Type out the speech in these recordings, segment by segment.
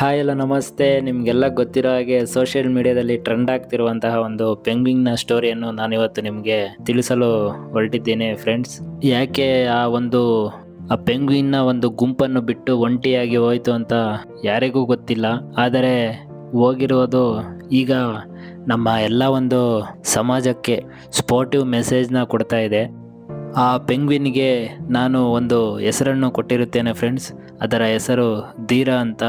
Hi ಎಲ್ಲ, ನಮಸ್ತೆ. ನಿಮಗೆಲ್ಲ ಗೊತ್ತಿರೋ ಹಾಗೆ ಸೋಷಿಯಲ್ ಮೀಡಿಯಾದಲ್ಲಿ ಟ್ರೆಂಡ್ ಆಗ್ತಿರುವಂತಹ ಒಂದು ಪೆಂಗ್ವಿಂಗ್ನ ಸ್ಟೋರಿಯನ್ನು ನಾನಿವತ್ತು ನಿಮಗೆ ತಿಳಿಸಲು ಹೊರಟಿದ್ದೇನೆ ಫ್ರೆಂಡ್ಸ್ ಯಾಕೆ ಆ ಒಂದು, ಆ ಪೆಂಗ್ವಿನ್ನ ಒಂದು ಗುಂಪನ್ನು ಬಿಟ್ಟು ಒಂಟಿಯಾಗಿ ಹೋಯಿತು ಅಂತ ಯಾರಿಗೂ ಗೊತ್ತಿಲ್ಲ. ಆದರೆ ಹೋಗಿರುವುದು ಈಗ ನಮ್ಮ ಎಲ್ಲ ಒಂದು ಸಮಾಜಕ್ಕೆ ಸ್ಪೋರ್ಟಿವ್ ಮೆಸೇಜ್ನ ಕೊಡ್ತಾ ಇದೆ. ಆ ಪೆಂಗ್ವಿನ್ಗೆ ನಾನು ಒಂದು ಹೆಸರನ್ನು ಕೊಟ್ಟಿರುತ್ತೇನೆ ಫ್ರೆಂಡ್ಸ್ ಅದರ ಹೆಸರು ಧೀರ ಅಂತ.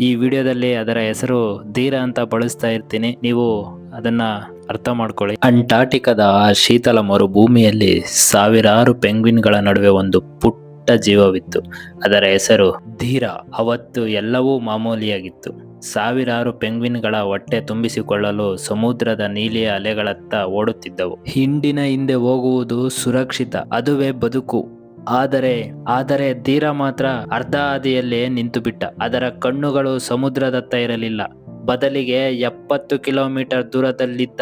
ಈ ವಿಡಿಯೋದಲ್ಲಿ ಅದರ ಹೆಸರು ಧೀರ ಅಂತ ಬಳಸ್ತಾ ಇರ್ತೀನಿ. ನೀವು ಅದನ್ನ ಅರ್ಥ ಮಾಡ್ಕೊಳ್ಳಿ. ಅಂಟಾರ್ಟಿಕಾದ ಆ ಶೀತಲ ಮರುಭೂಮಿಯಲ್ಲಿ ಸಾವಿರಾರು ಪೆಂಗ್ವಿನ್ಗಳ ನಡುವೆ ಒಂದು ಪುಟ್ಟ ಜೀವವಿತ್ತು. ಅದರ ಹೆಸರು ಧೀರ. ಅವತ್ತು ಎಲ್ಲವೂ ಮಾಮೂಲಿಯಾಗಿತ್ತು. ಸಾವಿರಾರು ಪೆಂಗ್ವಿನ್ಗಳ ಹೊಟ್ಟೆ ತುಂಬಿಸಿಕೊಳ್ಳಲು ಸಮುದ್ರದ ನೀಲಿಯ ಅಲೆಗಳತ್ತ ಓಡುತ್ತಿದ್ದವು. ಹಿಂಡಿನ ಹಿಂದೆ ಹೋಗುವುದು ಸುರಕ್ಷಿತ. ಅದುವೇ ಬದುಕು. ಆದರೆ ಆದರೆ ಧೀರ ಮಾತ್ರ ಅರ್ಧ ಹಾದಿಯಲ್ಲೇ ನಿಂತುಬಿಟ್ಟ. ಅದರ ಕಣ್ಣುಗಳು ಸಮುದ್ರದತ್ತ ಇರಲಿಲ್ಲ. ಬದಲಿಗೆ ಎಪ್ಪತ್ತು ಕಿಲೋಮೀಟರ್ ದೂರದಲ್ಲಿದ್ದ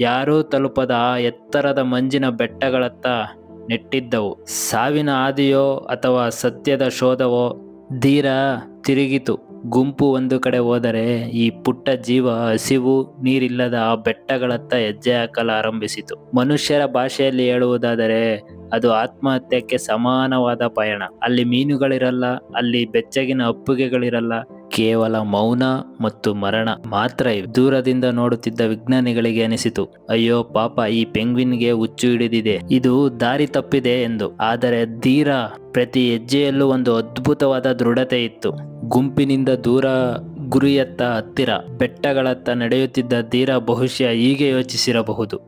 ಯಾರೂ ತಲುಪದ ಎತ್ತರದ ಮಂಜಿನ ಬೆಟ್ಟಗಳತ್ತ ನೆಟ್ಟಿದ್ದವು. ಸಾವಿನ ಹಾದಿಯೋ ಅಥವಾ ಸತ್ಯದ ಶೋಧವೋ, ಧೀರ ತಿರುಗಿತು. ಗುಂಪು ಒಂದು ಕಡೆ ಹೋದರೆ ಈ ಪುಟ್ಟ ಜೀವ ಹಸಿವು ನೀರಿಲ್ಲದ ಆ ಬೆಟ್ಟಗಳತ್ತ ಹೆಜ್ಜೆ ಹಾಕಲು ಆರಂಭಿಸಿತು ಮನುಷ್ಯರ ಭಾಷೆಯಲ್ಲಿ ಹೇಳುವುದಾದರೆ ಅದು ಆತ್ಮಹತ್ಯಕ್ಕೆ ಸಮಾನವಾದ ಪಯಣ. ಅಲ್ಲಿ ಮೀನುಗಳಿರಲ್ಲ, ಅಲ್ಲಿ ಬೆಚ್ಚಗಿನ ಅಪ್ಪುಗೆಗಳಿರಲ್ಲ, ಕೇವಲ ಮೌನ ಮತ್ತು ಮರಣ ಮಾತ್ರ ದೂರದಿಂದ ನೋಡುತ್ತಿದ್ದ ವಿಜ್ಞಾನಿಗಳಿಗೆ ಅನಿಸಿತು, ಅಯ್ಯೋ ಪಾಪ, ಈ ಪೆಂಗ್ವಿನ್ಗೆ ಹುಚ್ಚು ಹಿಡಿದಿದೆ. ಇದು ದಾರಿ ತಪ್ಪಿದೆ ಎಂದು. ಆದರೆ ಧೀರ ಪ್ರತಿ ಹೆಜ್ಜೆಯಲ್ಲೂ ಒಂದು ಅದ್ಭುತವಾದ ದೃಢತೆ ಇತ್ತು. ಗುಂಪಿನಿಂದ ದೂರ ಗುರಿಯತ್ತ ಹತ್ತಿರ, ಬೆಟ್ಟಗಳತ್ತ ನಡೆಯುತ್ತಿದ್ದ ಧೀರ ಬಹುಶಃ ಹೀಗೆ ಯೋಚಿಸಿರಬಹುದು.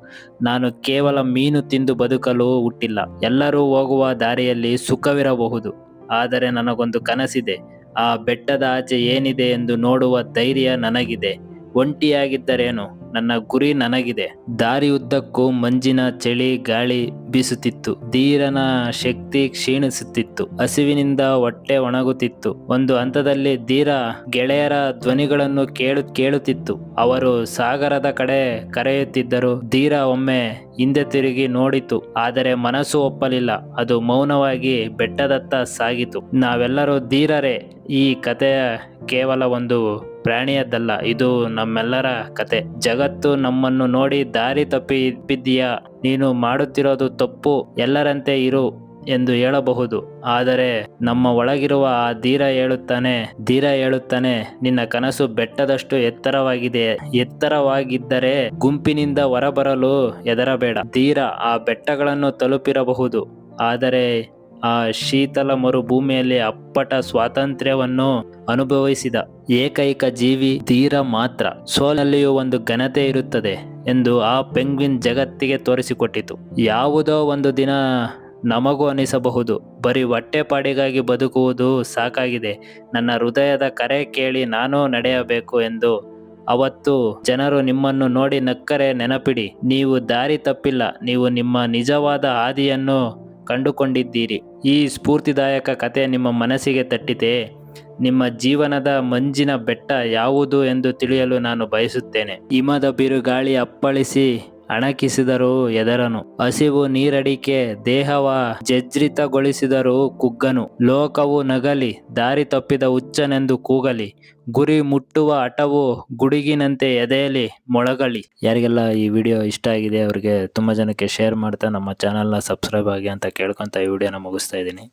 ನಾನು ಕೇವಲ ಮೀನು ತಿಂದು ಬದುಕಲು ಹುಟ್ಟಿಲ್ಲ. ಎಲ್ಲರೂ ಹೋಗುವ ದಾರಿಯಲ್ಲಿ ಸುಖವಿರಬಹುದು. ಆದರೆ ನನಗೊಂದು ಕನಸಿದೆ. ಆ ಬೆಟ್ಟದ ಆಚೆ ಏನಿದೆ ಎಂದು ನೋಡುವ ಧೈರ್ಯ ನನಗಿದೆ. ಒಂಟಿಯಾಗಿದ್ದರೇನು? ನನ್ನ ಗುರಿ ನನಗಿದೆ. ದಾರಿ ಉದ್ದಕ್ಕೂ ಮಂಜಿನ ಚಳಿ ಗಾಳಿ ಬೀಸುತ್ತಿತ್ತು. ಧೀರನ ಶಕ್ತಿ ಕ್ಷೀಣಿಸುತ್ತಿತ್ತು. ಹಸಿವಿನಿಂದ ಹೊಟ್ಟೆ ಒಣಗುತ್ತಿತ್ತು. ಒಂದು ಹಂತದಲ್ಲಿ ಧೀರ ಗೆಳೆಯರ ಧ್ವನಿಗಳನ್ನು ಕೇಳು, ಕೇಳುತ್ತಿತ್ತು. ಅವರು ಸಾಗರದ ಕಡೆ ಕರೆಯುತ್ತಿದ್ದರು. ಧೀರ ಒಮ್ಮೆ ಹಿಂದೆ ತಿರುಗಿ ನೋಡಿತು. ಆದರೆ ಮನಸ್ಸು ಒಪ್ಪಲಿಲ್ಲ. ಅದು ಮೌನವಾಗಿ ಬೆಟ್ಟದತ್ತ ಸಾಗಿತು. ನಾವೆಲ್ಲರೂ ಧೀರರೇ. ಈ ಕಥೆಯ ಕೇವಲ ಒಂದು ಪ್ರಾಣಿಯದ್ದಲ್ಲ. ಇದು ನಮ್ಮೆಲ್ಲರ ಕತೆ. ಜಗತ್ತು ನಮ್ಮನ್ನು ನೋಡಿ ದಾರಿ ತಪ್ಪಿದ್ದೀಯಾ ನೀನು ಮಾಡುತ್ತಿರೋದು ತಪ್ಪು, ಎಲ್ಲರಂತೆ ಇರು ಎಂದು ಹೇಳಬಹುದು. ಆದರೆ ನಮ್ಮ ಒಳಗಿರುವ ಆ ಧೀರ ಹೇಳುತ್ತಾನೆ ಧೀರ ಹೇಳುತ್ತಾನೆ, ನಿನ್ನ ಕನಸು ಬೆಟ್ಟದಷ್ಟು ಎತ್ತರವಾಗಿದೆ, ಎತ್ತರವಾಗಿದ್ದರೆ ಗುಂಪಿನಿಂದ ಹೊರಬರಲು ಹೆದರಬೇಡ. ಧೀರ ಆ ಬೆಟ್ಟಗಳನ್ನು ತಲುಪಿರಬಹುದು, ಆದರೆ ಆ ಶೀತಲ ಮರುಭೂಮಿಯಲ್ಲಿ ಅಪ್ಪಟ ಸ್ವಾತಂತ್ರ್ಯವನ್ನು ಅನುಭವಿಸಿದ ಏಕೈಕ ಜೀವಿ ತೀರ ಮಾತ್ರ ಸೋಲಲ್ಲಿಯೂ ಒಂದು ಘನತೆ ಇರುತ್ತದೆ ಎಂದು ಆ ಪೆಂಗ್ವಿನ್ ಜಗತ್ತಿಗೆ ತೋರಿಸಿಕೊಟ್ಟಿತು. ಯಾವುದೋ ಒಂದು ದಿನ ನಮಗೂ ಅನಿಸಬಹುದು. ಬರೀ ಹೊಟ್ಟೆಪಾಡಿಗಾಗಿ ಬದುಕುವುದು ಸಾಕಾಗಿದೆ. ನನ್ನ ಹೃದಯದ ಕರೆ ಕೇಳಿ ನಾನು ನಡೆಯಬೇಕು ಎಂದು ಅವತ್ತು ಜನರು ನಿಮ್ಮನ್ನು ನೋಡಿ ನಕ್ಕರೆ ನೆನಪಿಡಿ. ನೀವು ದಾರಿ ತಪ್ಪಿಲ್ಲ. ನೀವು ನಿಮ್ಮ ನಿಜವಾದ ಹಾದಿಯನ್ನು ಕಂಡುಕೊಂಡಿದ್ದೀರಿ. ಈ ಸ್ಫೂರ್ತಿದಾಯಕ ಕತೆ ನಿಮ್ಮ ಮನಸ್ಸಿಗೆ ತಟ್ಟಿತೆ ನಿಮ್ಮ ಜೀವನದ ಮಂಜಿನ ಬೆಟ್ಟ ಯಾವುದು ಎಂದು ತಿಳಿಯಲು ನಾನು ಬಯಸುತ್ತೇನೆ. ಹಿಮದ ಬಿರುಗಾಳಿ ಅಪ್ಪಳಿಸಿ ಅಣಕಿಸಿದರೂ ಎದರನು ಹಸಿವು ನೀರಡಿಕೆ ದೇಹವ ಜಜ್ರಿತಗೊಳಿಸಿದರು ಕುಗ್ಗನು. ಲೋಕವು ನಗಲಿ, ದಾರಿ ತಪ್ಪಿದ ಹುಚ್ಚನೆಂದು ಕೂಗಲಿ. ಗುರಿ ಮುಟ್ಟುವ ಹಠವು ಗುಡುಗಿನಂತೆ ಎದೆಯಲಿ ಮೊಳಗಲಿ. ಯಾರಿಗೆಲ್ಲ ಈ ವಿಡಿಯೋ ಇಷ್ಟ ಆಗಿದೆ, ಅವರಿಗೆ ತುಂಬ ಜನಕ್ಕೆ ಶೇರ್ ಮಾಡ್ತಾ ನಮ್ಮ ಚಾನಲ್ನ ಸಬ್ಸ್ಕ್ರೈಬ್ ಆಗಿ ಅಂತ ಕೇಳ್ಕೊತ ಈ ವಿಡಿಯೋನ ಮುಗಿಸ್ತಾ ಇದ್ದೀನಿ.